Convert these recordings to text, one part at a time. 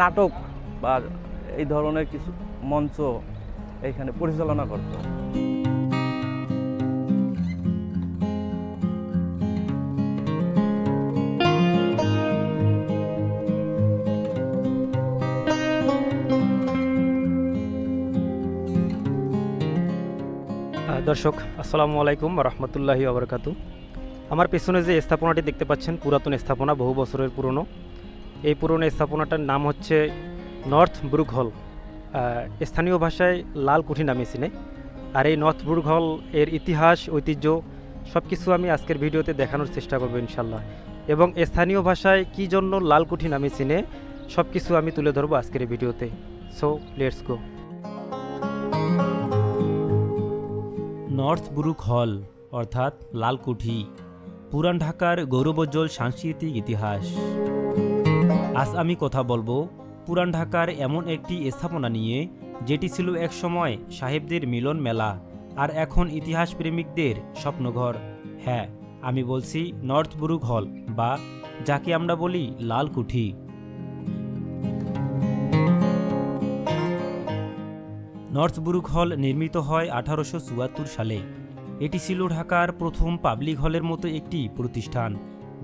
নাটক বা এই ধরনের কিছু মঞ্চ এইখানে পরিচালনা করতো। দর্শক, আসসালামু আলাইকুম রহমতুল্লাহি আবরকাত আমার পেছনে যে স্থাপনাটি দেখতে পাচ্ছেন, পুরাতন স্থাপনা, বহু বছরের পুরনো। এই পুরনো স্থাপনাটার নাম হচ্ছে নর্থ ব্রুক হল। স্থানীয় ভাষায় লাল কুঠি নামে চিনে। আর এই নর্থ ব্রুক হল এর ইতিহাস, ঐতিহ্য সব কিছু আমি আজকের ভিডিওতে দেখানোর চেষ্টা করব ইনশাল্লাহ এবং স্থানীয় ভাষায় কী জন্য লাল কুঠি নামে চিনে সব কিছু আমি তুলে ধরবো আজকের এই ভিডিওতে। So let's go North Brook Hall, অর্থাৎ লালকুঠি পুরান ঢাকার গৌরবোজ্জ্বল সাংস্কৃতিক ইতিহাস। আজ আমি কথা বলব পুরান ঢাকার এমন একটি স্থাপনা নিয়ে, যেটি ছিল একসময় সাহেবদের মিলন মেলা আর এখন ইতিহাস প্রেমিকদের স্বপ্নঘর। হ্যাঁ আমি বলছি নর্থ ব্রুক হল বা যাকে আমরা বলি লালকুঠি নর্থ ব্রুক হল নির্মিত হয় আঠারোশো চুয়াত্তর সালে। এটি ছিল ঢাকার প্রথম পাবলিক হলের মতো একটি প্রতিষ্ঠান।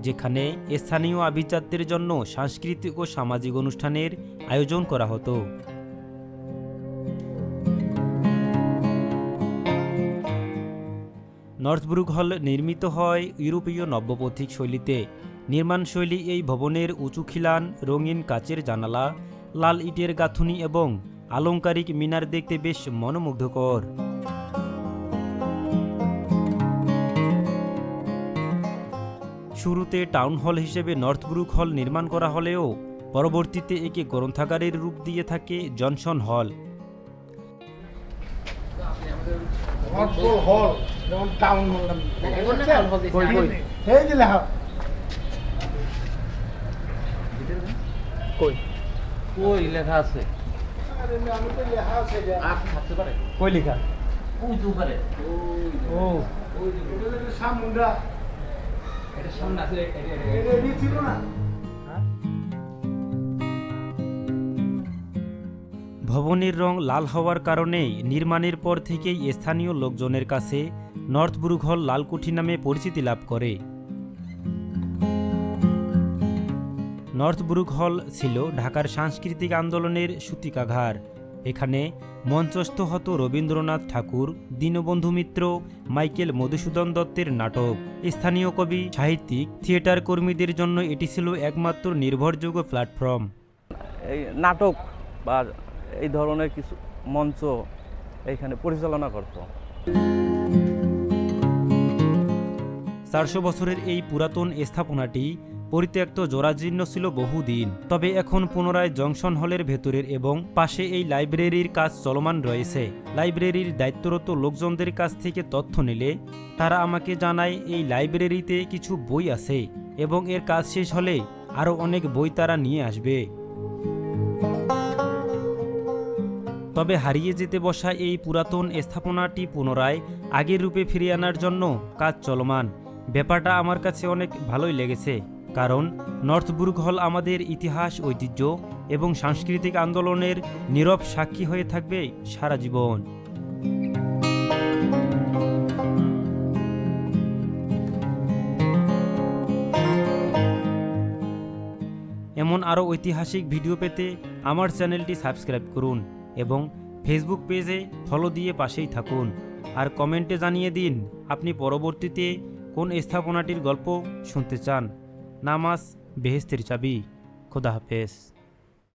যেখানে স্থানীয় আভিজাত্যের জন্য সাংস্কৃতিক ও সামাজিক অনুষ্ঠানের আয়োজন করা হতো। নর্থ ব্রুক হল নির্মিত হয় ইউরোপীয় নব্যপথিক শৈলীতে। নির্মাণশৈলী এই ভবনের উঁচু খিলান, রঙিন কাচের জানালা, লাল ইটের গাঁথুনি এবং আলংকারিক মিনার দেখতে বেশ মনোমুগ্ধকর। শুরুতে টাউন হল হিসেবে নর্থ ব্রুক হল নির্মাণ করা হলেও পরবর্তীতে একে গ্রন্থাগারের রূপ দিয়ে থাকে জনসন হল। লেখা কই? কই লেখা আছে? আরে না, আমি তো লেখা? আছে যে আর থাকতে পারে কই লেখা? ওই তো পারে ও ওটা যে সামুন্ডা এটা সামনে আছে এটা- এটা- এটা। এদিকে ছিল না? ভবনের রং লাল হওয়ার কারণে নির্মাণের পর থেকেই স্থানীয় লোকজনের কাছে নর্থ ব্রুক হল লালকুঠি নামে পরিচিতি লাভ করে। নর্থ ব্রুক হল ছিল ঢাকার সাংস্কৃতিক আন্দোলনের সূতিকাঘার। এখানে মঞ্চস্থ হত রবীন্দ্রনাথ ঠাকুর দীনবন্ধু মিত্র মাইকেল মধুসূদন দত্তের নাটক। স্থানীয় কবি সাহিত্যিক থিয়েটার কর্মীদের জন্য এটি ছিল একমাত্র নির্ভরযোগ্য প্ল্যাটফর্ম। এই নাটক বা এই ধরনের কিছু মঞ্চ এখানে পরিচালনা করতো। চারশো বছরের এই পুরাতন স্থাপনাটি পরিত্যক্ত জরাজীর্ণ ছিল বহুদিন। তবে এখন পুনরায় জংশন হলের ভেতরের এবং পাশে এই লাইব্রেরির কাজ চলমান রয়েছে। লাইব্রেরির দায়িত্বরত লোকজনদের কাছ থেকে তথ্য নিলে তারা আমাকে জানায়, এই লাইব্রেরিতে কিছু বই আছে এবং এর কাজ শেষ হলে আরও অনেক বই তারা নিয়ে আসবে। তবে হারিয়ে যেতে বসা এই পুরাতন স্থাপনাটি পুনরায় আগের রূপে ফিরিয়ে আনার জন্য কাজ চলমান। ব্যাপারটা আমার কাছে অনেক ভালোই লেগেছে। কারণ নর্থ ব্রুক হল আমাদের ইতিহাস, ঐতিহ্য এবং সাংস্কৃতিক আন্দোলনের নীরব সাক্ষী হয়ে থাকবে সারা জীবন। এমন আরও ঐতিহাসিক ভিডিও পেতে আমার চ্যানেলটি সাবস্ক্রাইব করুন এবং ফেসবুক পেজে ফলো দিয়ে পাশেই থাকুন। আর কমেন্টে জানিয়ে দিন, আপনি পরবর্তীতে কোন স্থাপনাটির গল্প শুনতে চান। নামাজ বেহেস্তির চাবি। খোদা হাফেজ।